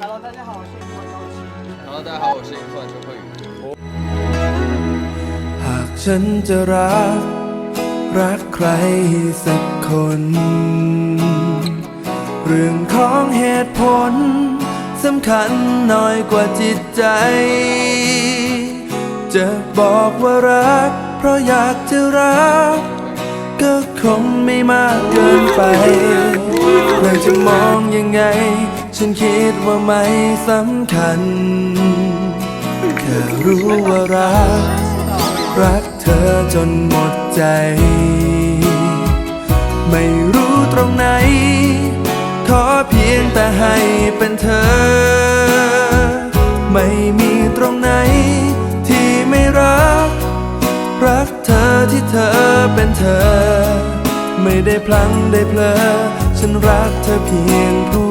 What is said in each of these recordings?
Hello，大家好，我是尹焕高奇。 Hello，大家好，我是银幻周慧宇。 หากฉันจะรัก รักใครสักคน เรื่องของเหตุผลสำคัญน้อยกว่าจิตใจ จะบอกว่ารัก เพราะอยากจะรัก ก็คงไม่มากเกินไปเรื่องจะมองยังไง ฉันคิดว่าไม่สำคัญ แค่รู้ว่ารัก รักเธอจนหมดใจ ไม่รู้ตรงไหน ขอเพียงแต่ให้เป็นเธอ ไม่มีตรงไหน ที่ไม่รัก รักเธอที่เธอเป็นเธอ ไม่ได้พลังได้เพลอ ฉันรักเธอเพียงผู้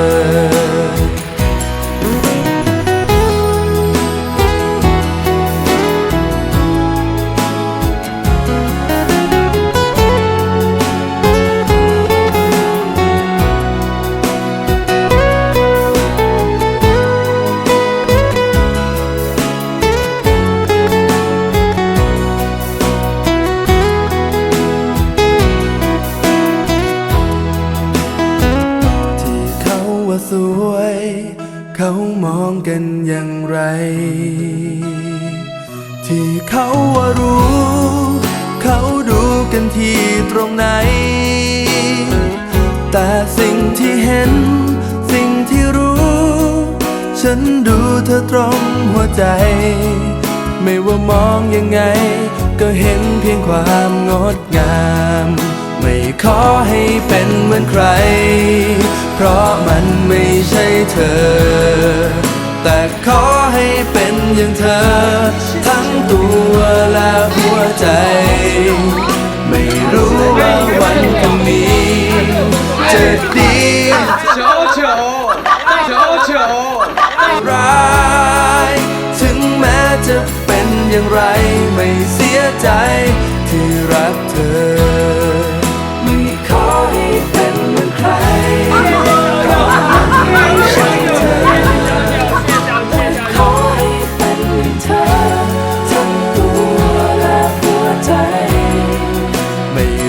รู้ เขาดูกันที่ตรงไหน แต่สิ่งที่เห็น สิ่งที่รู้ ฉันดูเธอตรงหัวใจ ไม่ว่ามองยังไง ก็เห็นเพียงความงดงาม ไม่ขอให้เป็นเหมือนใคร เพราะมันไม่ใช่เธอ แต่ขอให้เป็นอย่างเธอ ทั้งตัวและหัวใจ ไม่รู้ว่าวันพรุ่งนี้จะดีโชโชโชโชร้ายถึงแม้จะเป็นอย่างไรไม่เสียใจที่รักเธอ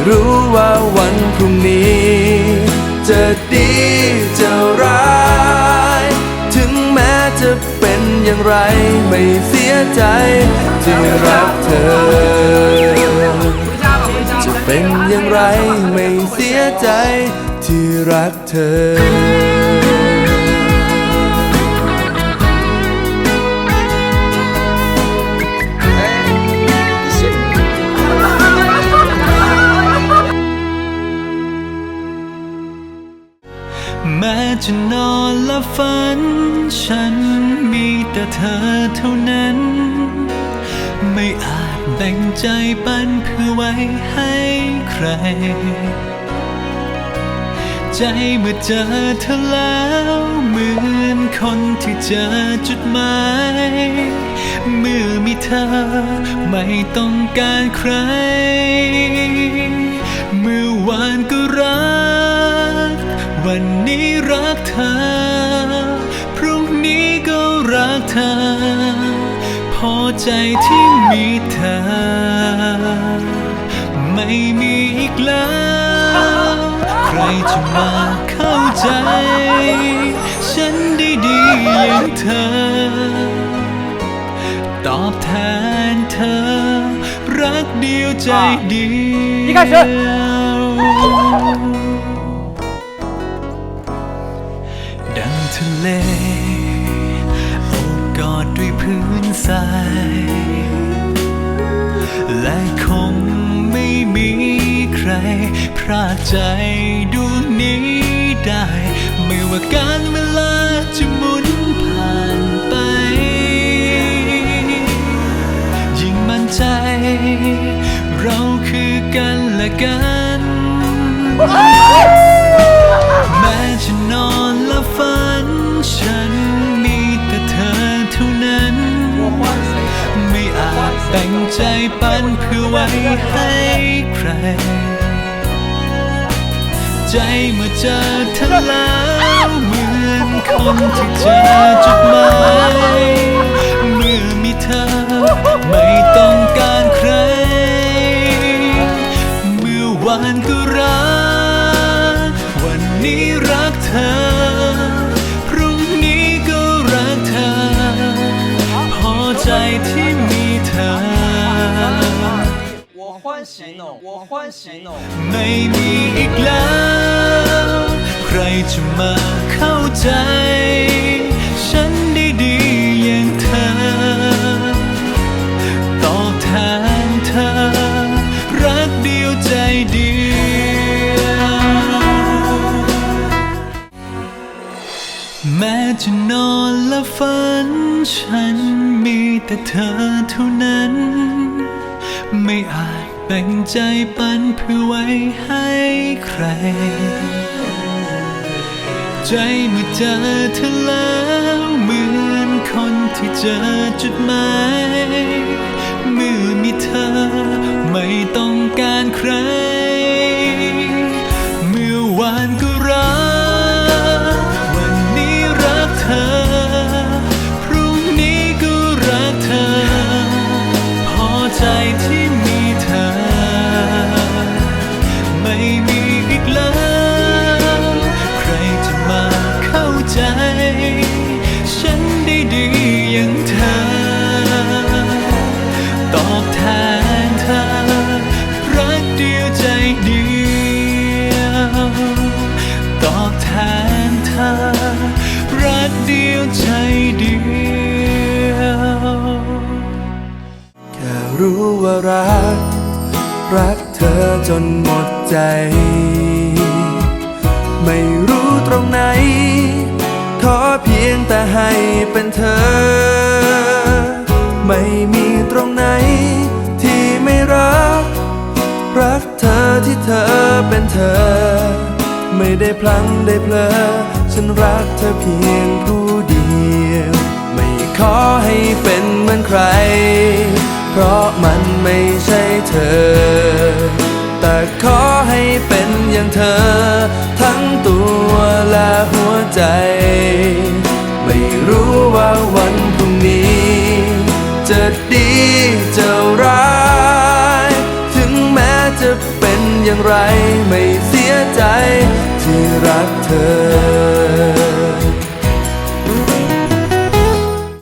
รู้ว่าวันพรุ่งนี้ จะดีจะร้าย ถึงแม้จะเป็นอย่างไรไม่เสียใจ ที่รักเธอ จะเป็นอย่างไรไม่เสียใจที่รักเธอ จะนอนและฝัน ฉันมีแต่เธอเท่านั้น ไม่อาจแบ่งใจปันเพื่อไว้ให้ใคร ใจเมื่อเจอเธอแล้วเหมือนคนที่เจอจุดหมายเมื่อมีเธอไม่ต้องการใคร เมื่อวานก วันนี้รักเธอ พรุ่งนี้ก็รักเธอ พอใจที่มีเธอ ไม่มีอีกแล้ว ใครจะมาเข้าใจ ฉันได้ดีอย่างเธอ ตอบแทนเธอ รักเดียวใจเดียว ได้ ไม่ว่าการเวลาจะหมุนผ่านไป ยิ่งมั่นใจ เราคือกันและกันแม้จะนอนและฝัน ฉันมีแต่เธอเท่านั้น ไม่อาจแต่งใจปันเพื่อไว้ให้ เมื่อเจอเธอแล้วเหมือนคนที่เจอจดหมายเมื่อมีเธอไม่ต้องการใคร เมื่อวานก็รัก วันนี้รักเธอ พรุ่งนี้ก็รักเธอ พอใจที่มีเธอ 我欢喜哦，我欢喜哦。 ไม่มีอีกแล้ว ใครจะมาเข้าใจ ฉันได้ดีอย่างเธอ ตอบแทนเธอ รักเดียวใจเดียวแม้จะนอนและฝัน ฉันมีแต่เธอเท่านั้น ไม่อาจ แบ่งใจปันเพื่อไว้ให้ใคร ใจเมื่อเจอเธอแล้วเหมือนคนที่เจอจุดหมายเมื่อมีเธอไม่ต้องการใคร ใจเดียวแค่รู้ว่ารัก รักเธอจนหมดใจ ไม่รู้ตรงไหน ขอเพียงแต่ให้เป็นเธอ ไม่มีตรงไหน ที่ไม่รัก รักเธอที่เธอเป็นเธอ ไม่ได้พลังได้เพลอฉันรักเธอเพียงผู้ ใจ ไม่รู้ว่าวันพรุ่งนี้ จะดีจะร้าย ถึงแม้จะเป็นอย่างไรไม่เสียใจที่รักเธอ